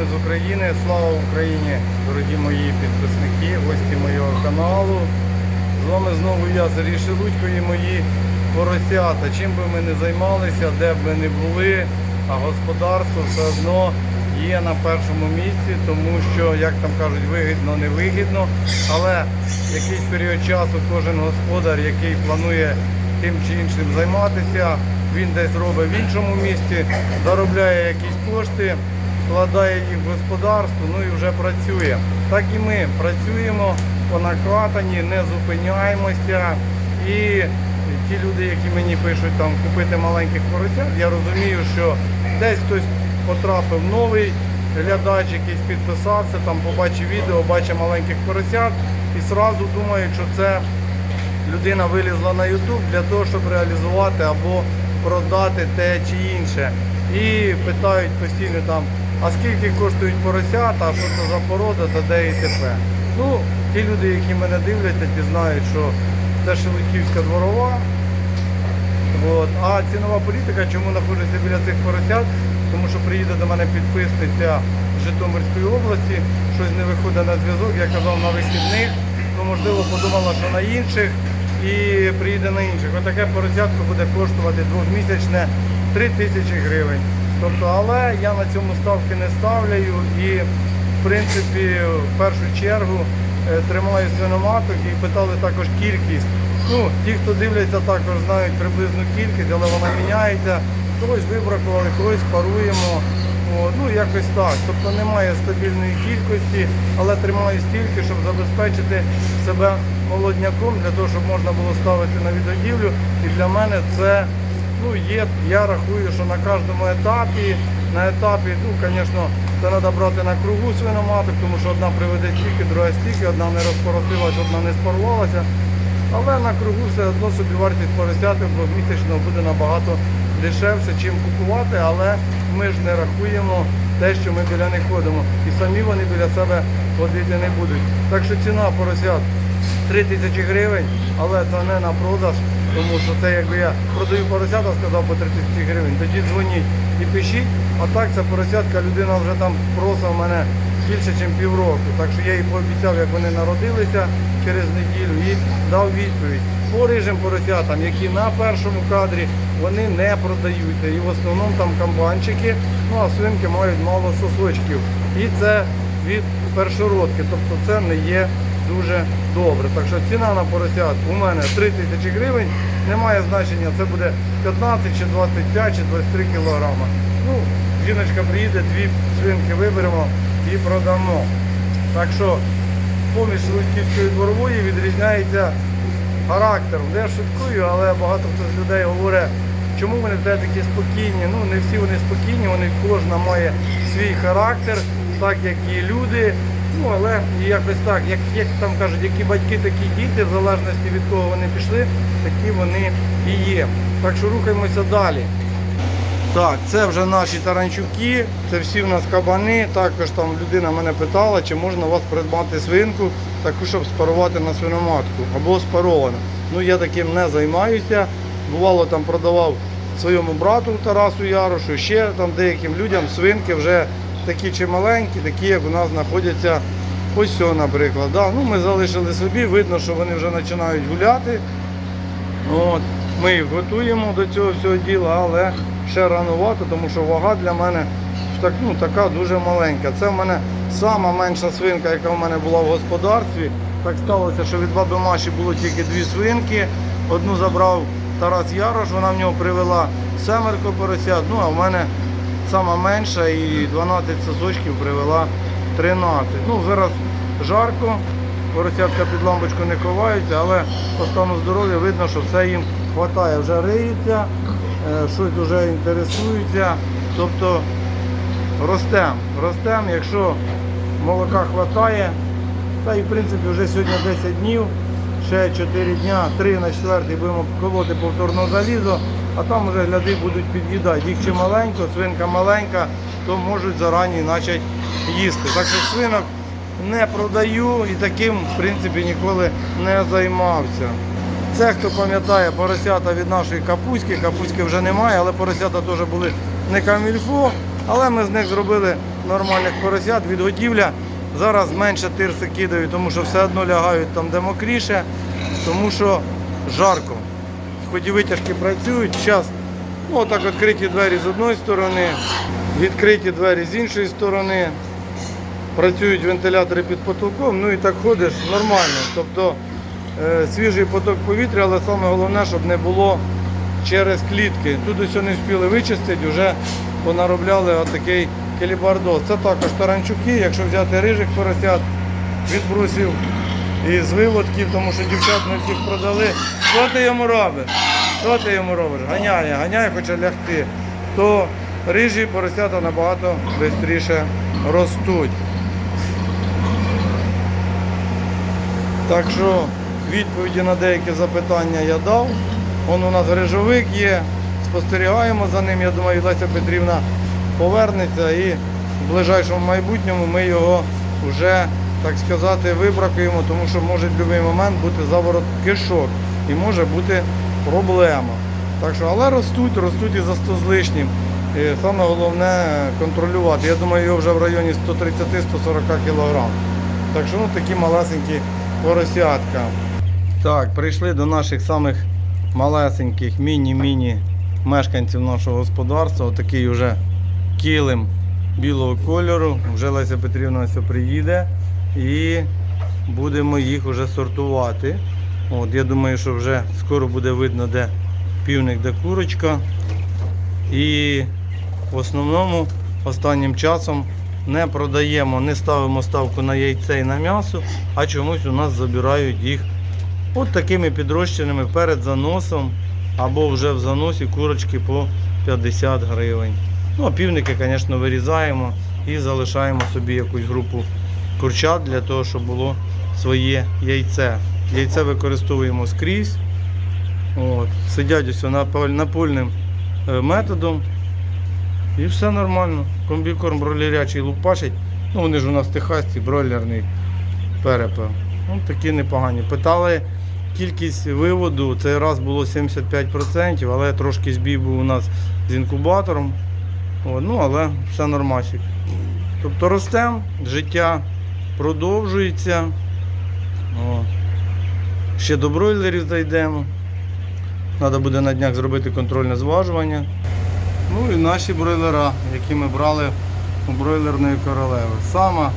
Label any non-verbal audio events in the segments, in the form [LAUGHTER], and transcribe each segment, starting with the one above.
новинами з України. Слава Україні, дорогі мої підписники, гості моєго каналу. З вами знову я, Сергій Шелудько і мої поросята. Чим би ми не займалися, де б ми не були, а господарство все одно є на першому місці, тому що, як там кажуть, вигідно, не вигідно. Але якийсь період часу кожен господар, який планує тим чи іншим займатися, він десь робить в іншому місті, заробляє якісь кошти, вкладає їх в господарство, ну і вже працює. Так і ми працюємо по накатанні, не зупиняємося. І ті люди, які мені пишуть там купити маленьких поросят, я розумію, що десь хтось потрапив новий глядач, якийсь підписався, там побачив відео, бачить маленьких поросят і одразу думають, що це людина вилізла на YouTube для того, щоб реалізувати або продати те чи інше. І питають постійно там, а скільки коштують поросята, що це за порода, та де і т.п. Ну, ті люди, які мене дивляться, ті знають, що це Шелудьківська дворова. От. А цінова політика, чому знаходжуся біля цих поросят? Тому що приїде до мене підписниця з Житомирської області, щось не виходить на зв'язок, я казав на вихідних, ну можливо подумала, що на інших і приїде на інших. Отаке поросятко буде коштувати двохмісячне 3 тисячі гривень. Тобто, але я на цьому ставки не ставляю і в принципі в першу чергу е, тримаю свиноматок і питали також кількість. Ну, ті, хто дивляться, також знають приблизну кількість, але вона міняється. Когось вибракували, когось паруємо. О, ну, якось так. Тобто немає стабільної кількості, але тримаю стільки, щоб забезпечити себе молодняком, для того, щоб можна було ставити на відгодівлю. І для мене це ну, є, я рахую, що на кожному етапі, на етапі, ну, звісно, це треба брати на кругу свиноматок, тому що одна приведе стільки, друга стільки, одна не розпоросилась, одна не спарувалася. Але на кругу все одно собі вартість поросяти двохмісячного буде набагато дешевше, чим купувати, але ми ж не рахуємо те, що ми біля них ходимо. І самі вони біля себе ходити не будуть. Так що ціна поросят 3 тисячі гривень, але це не на продаж, тому що це якби я продаю поросята, сказав по 3 тисячі гривень, тоді дзвоніть і пишіть. А так ця поросятка людина вже там просила мене більше, ніж півроку. Так що я їй пообіцяв, як вони народилися через неділю і дав відповідь. По рижим поросятам, які на першому кадрі, вони не продаються. І в основному там камбанчики, ну а свинки мають мало сосочків. І це від першородки, тобто це не є дуже добре. Так що ціна на поросят у мене 3 тисячі гривень, немає значення, це буде 15 чи 25 чи 23 кілограма. Ну, жіночка приїде, дві свинки виберемо і продамо. Так що поміж Луцьківської дворової відрізняється характером. Я шуткую, але багато хто з людей говорить, чому вони в такі спокійні. Ну, не всі вони спокійні, вони кожна має свій характер, так як і люди. Ну, але якось так, як, як там кажуть, які батьки, такі діти, в залежності від кого вони пішли, такі вони і є. Так що рухаємося далі. Так, це вже наші таранчуки, це всі в нас кабани. Також там людина мене питала, чи можна у вас придбати свинку, таку, щоб спарувати на свиноматку або спаровану. Ну я таким не займаюся. Бувало там продавав своєму брату Тарасу Ярошу, ще там деяким людям свинки вже такі чи маленькі, такі, як у нас знаходяться ось наприклад. Да? Ну, ми залишили собі, видно, що вони вже починають гуляти. От. Ми їх готуємо до цього всього діла, але ще ранувато, тому що вага для мене так, ну, така дуже маленька. Це в мене сама менша свинка, яка в мене була в господарстві. Так сталося, що від баби Маші було тільки дві свинки. Одну забрав Тарас Ярош, вона в нього привела семерко поросят, ну а в мене сама менша і 12 сосочків привела 13. Ну, зараз жарко, поросятка під лампочку не ховаються, але по стану здоров'я видно, що все їм вистачає. Вже риються, е, щось вже інтересуються. Тобто ростемо, ростемо, якщо молока вистачає, та і в принципі вже сьогодні 10 днів, ще 4 дня, 3 на 4 будемо колоти повторно залізо, а там вже гляди будуть під'їдати. Їх чи маленько, свинка маленька, то можуть зарані почати їсти. Так що свинок не продаю і таким в принципі ніколи не займався. Це хто пам'ятає поросята від нашої капуськи, капуськи вже немає, але поросята теж були не камільфо, але ми з них зробили нормальних поросят. Відгодівля зараз менше тирси кидаю, тому що все одно лягають там, де мокріше, тому що жарко. Хоч і витяжки працюють. Зараз ну, отак відкриті двері з одної сторони, відкриті двері з іншої сторони. Працюють вентилятори під потолком, ну і так ходиш нормально. Тобто е, свіжий поток повітря, але саме головне, щоб не було через клітки. Тут ось не встигли вичистити, вже понаробляли отакий келібардоз. Це також таранчуки, якщо взяти рижих поросят, відбрусів і з виводків, тому що дівчат ми всіх продали. Що ти йому робиш? Що ти йому робиш? Ганяє, ганяє, хоче лягти. То рижі поросята набагато швидше ростуть. Так що відповіді на деякі запитання я дав. Он у нас грижовик є, спостерігаємо за ним. Я думаю, Леся Петрівна повернеться і в ближайшому майбутньому ми його вже, так сказати, вибракуємо, тому що може в будь-який момент бути заворот кишок і може бути проблема. Так що, але ростуть, ростуть і за 100 з лишнім. І саме головне контролювати. Я думаю, його вже в районі 130-140 кг. Так що ну, такі малесенькі поросятка. Так, прийшли до наших самих малесеньких міні-міні мешканців нашого господарства. Отакий вже килим білого кольору. Вже Леся Петрівна ось приїде і будемо їх вже сортувати. От, я думаю, що вже скоро буде видно, де півник, де курочка. І в основному останнім часом не продаємо, не ставимо ставку на яйце і на м'ясо, а чомусь у нас забирають їх от такими підрощеними перед заносом або вже в заносі курочки по 50 гривень. Ну, а півники, звісно, вирізаємо і залишаємо собі якусь групу курчат для того, щоб було своє яйце. Яйце використовуємо скрізь. От. Сидять ось напольним е, методом. І все нормально. Комбікорм бройлерячий лупашить. Ну вони ж у нас техасці, бройлерний перепел. Ну, такі непогані. Питали кількість виводу, цей раз було 75%, але трошки збій був у нас з інкубатором. О, ну, але все нормасик. Тобто ростемо, життя продовжується. О. Ще до бройлерів зайдемо. Треба буде на днях зробити контрольне зважування. Ну і наші бройлера, які ми брали у бройлерної королеви. Сама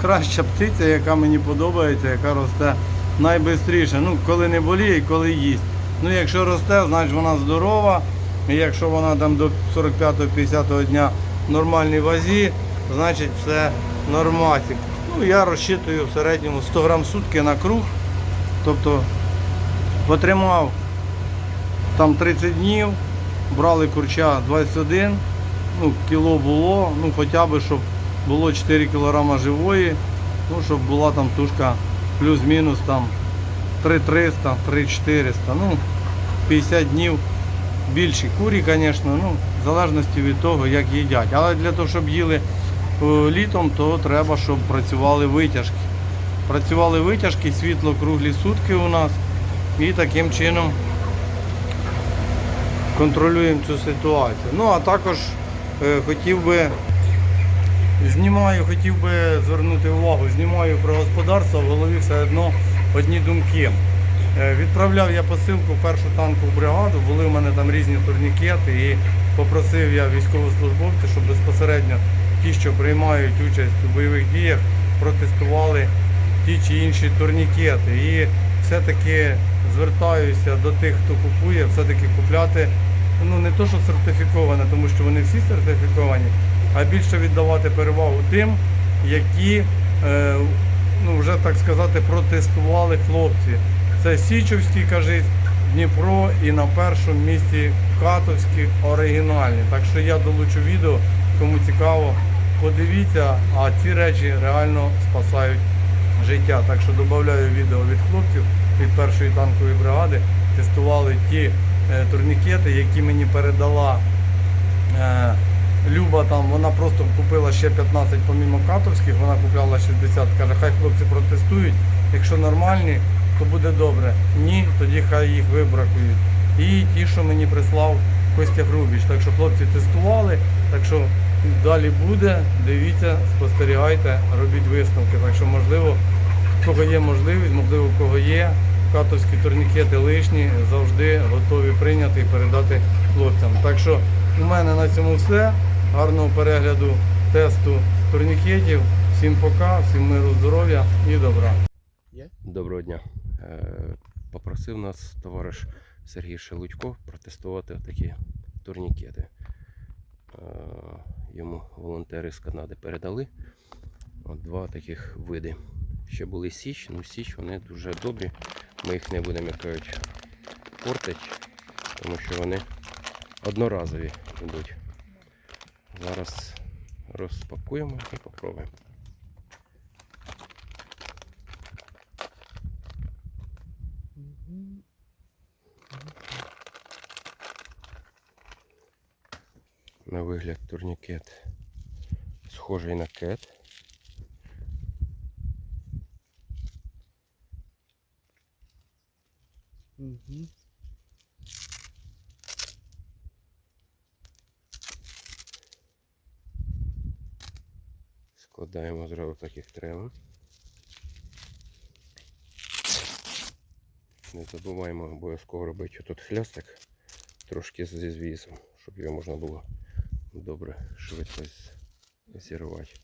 краща птиця, яка мені подобається, яка росте найбистріше. Ну, коли не боліє, коли їсть. Ну, якщо росте, значить вона здорова. І якщо вона там до 45-50 дня в нормальній вазі, значить все норматик. Ну, я розчитую в середньому 100 грам сутки на круг. Тобто потримав там 30 днів, брали курча 21, ну, кіло було, ну хоча б, щоб було 4 кг живої, ну, щоб була там тушка плюс-мінус там 3300, 3400, ну 50 днів більші курі, звісно, ну, в залежності від того, як їдять. Але для того, щоб їли літом, то треба, щоб працювали витяжки. Працювали витяжки, світло круглі сутки у нас. І таким чином контролюємо цю ситуацію. Ну а також е, хотів би знімаю, хотів би звернути увагу, знімаю про господарство, в голові все одно одні думки. Е, Відправляв я посилку в першу танкову бригаду, були в мене там різні турнікети і попросив я військовослужбовців, щоб безпосередньо ті, що приймають участь у бойових діях, протестували ті чи інші турнікети. І все-таки звертаюся до тих, хто купує, все-таки купляти ну не то, що сертифіковане, тому що вони всі сертифіковані, а більше віддавати перевагу тим, які е, ну, вже так сказати протестували хлопці. Це Січовський, кажуть, Дніпро і на першому місці Катовський оригінальний. Так що я долучу відео, кому цікаво, подивіться, а ці речі реально спасають життя. Так що додаю відео від хлопців від першої танкової бригади. Тестували ті е, турнікети, які мені передала е, Люба. Там вона просто купила ще 15 помімо катовських, вона купляла 60. Каже, хай хлопці протестують. Якщо нормальні, то буде добре. Ні, тоді хай їх вибракують. І ті, що мені прислав Костя Грубіч. Так що хлопці тестували. Так що далі буде. Дивіться, спостерігайте, робіть висновки. Так що, можливо, в кого є можливість, можливо, в кого є катовські турнікети лишні, завжди готові прийняти і передати хлопцям. Так що у мене на цьому все. Гарного перегляду тесту турнікетів. Всім пока, всім миру, здоров'я і добра. Доброго дня. Е, Попросив нас товариш Сергій Шелудько протестувати такі турнікети. Йому волонтери з Канади передали От два таких види. Ще були Січ, ну Січ вони дуже добрі. Ми їх не будемо як кажуть, портити, тому що вони одноразові йдуть. Зараз розпакуємо і попробуємо. На вигляд турнікет схожий на кет. Угу. Складаємо зразу так, як треба. Не забуваємо обов'язково робити тут хлястик трошки зі звізом, щоб його можна було добре швидко зірвати.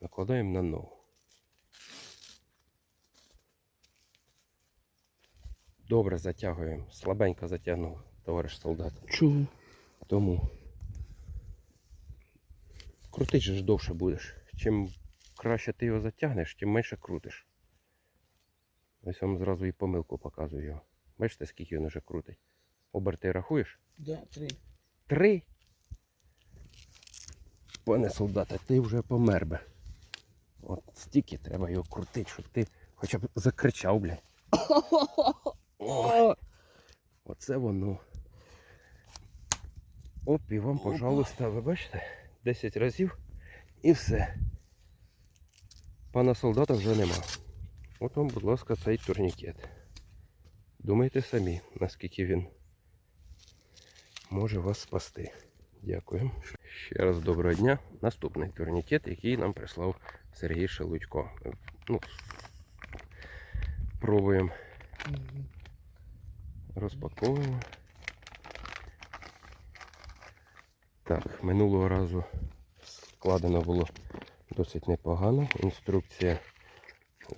Накладаємо на ногу. Добре затягуємо. Слабенько затягнув товариш солдат. Чого? Тому крутить же ж довше будеш. Чим краще ти його затягнеш, тим менше крутиш. Ось вам зразу і помилку показую його. Бачите, скільки він вже крутить. Оберти рахуєш? Да, три. Три. Пане солдате, ти вже помер би. От стільки треба його крутити, щоб ти хоча б закричав, блядь. [COUGHS] О, оце воно. Оп, і вам, пожалуйста, ви бачите? 10 разів і все. Пана солдата вже нема. От вам, будь ласка, цей турнікет. Думайте самі, наскільки він може вас спасти. Дякую. Ще раз доброго дня. Наступний турнікет, який нам прислав Сергій Шелудько. Ну, пробуємо, розпаковуємо. Так, минулого разу складено було досить непогано. Інструкція,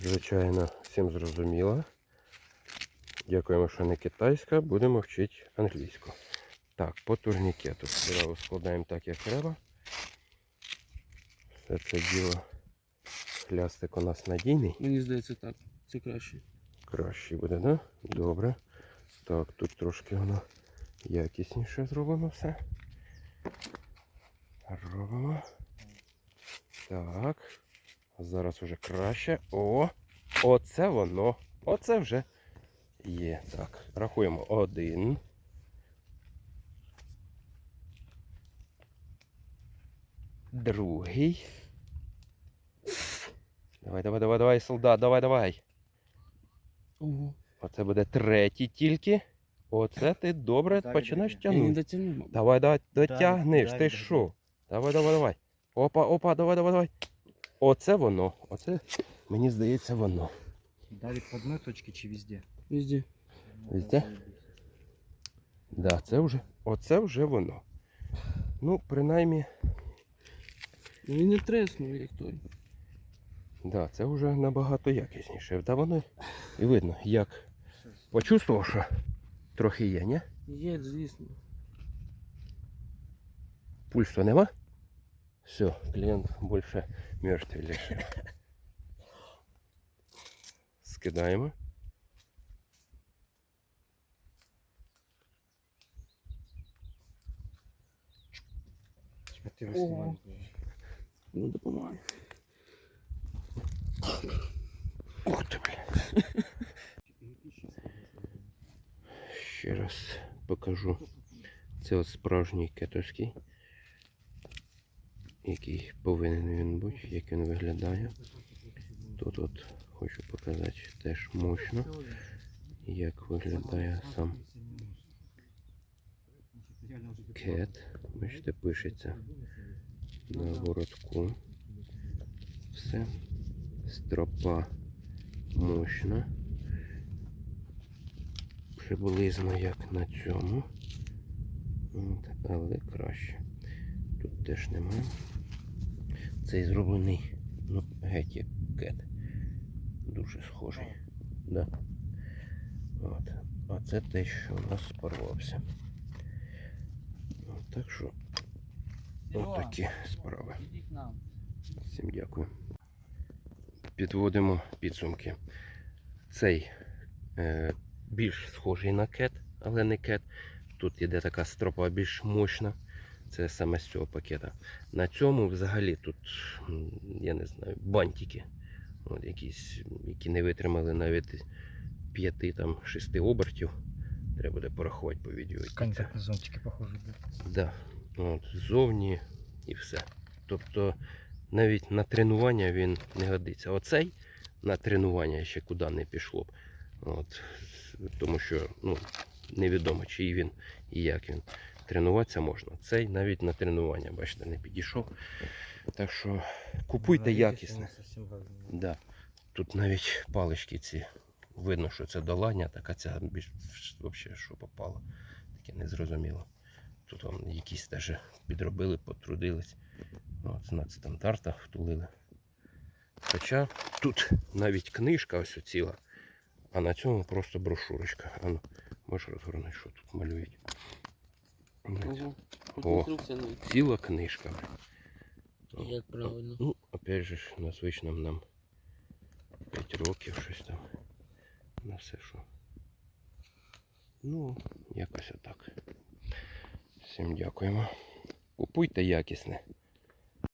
звичайно, всім зрозуміла. Дякуємо, що не китайська, будемо вчити англійську. Так, по турнікету. Зразу складаємо так, як треба. Все це діло. Хлястик у нас надійний. Мені здається так. Це краще. Краще буде, да? Добре. Так, тут трошки воно якісніше зробимо все. Робимо. Так. Зараз уже краще. О! Оце воно. Оце вже є. Так, рахуємо. Один. Другий. Давай, давай, давай, давай, солдат, давай, давай. Ого. Оце буде третій тільки. Оце ти добре Так, починаєш тягнути. Давай, давай, дотягнеш, далі, ти далі. що? Давай, давай, давай. Опа, опа, давай, давай, давай. Оце воно. Оце, мені здається, воно. Давит в одной точке чи везде? Везде. Везде? Да, це вже. Оце вже воно. Ну, принаймні, Ну він не треснув, як той. да, це вже набагато якісніше. Да воно і видно, як почувствував, що трохи є, ні? Є, звісно. Пульсу нема? Все, клиент больше мертвый лежит. [LAUGHS] Скидаємо. А Ого. снимаешь. Ну допомагай. Ух ти, бля. Ще раз покажу. Це от справжній кетовський. Який повинен він бути, як він виглядає. Тут от хочу показати теж мощно, як виглядає сам кет. Бачите, пишеться на воротку. Все. Стропа мощна. Приблизно як на цьому. От, але краще. Тут теж немає. Цей зроблений, ну, геть як кет. Дуже схожий. Да. От. А це те, що у нас порвався. Так що от такі справи. Всім дякую. Підводимо підсумки. Цей е, більш схожий на кет, але не кет. Тут іде така стропа більш мощна. Це саме з цього пакета. На цьому взагалі тут, я не знаю, бантики. От якісь, які не витримали навіть 5-6 обертів. Треба буде порахувати по відео. на зонтики похоже. да. Да. От, ззовні і все. Тобто навіть на тренування він не годиться. Оцей на тренування ще куди не пішло б. От, тому що ну, невідомо, чий він і як він. Тренуватися можна. Цей навіть на тренування, бачите, не підійшов. Так що купуйте якісне. Да. Тут навіть палички ці. Видно, що це долання, така ця більш взагалі, що попало. Таке незрозуміло. Тут вам якісь теж підробили, потрудились. От, надстандарта втулили. Хоча тут навіть книжка ось ціла, а на цьому просто брошурочка. Ану, можеш розгорнути, що тут малюють. Тут О. Ціла книжка. Як правильно. Ну, опять же, на звичному нам 5 років щось там. На все що. Ну, якось отак. Всім дякуємо. Купуйте якісне.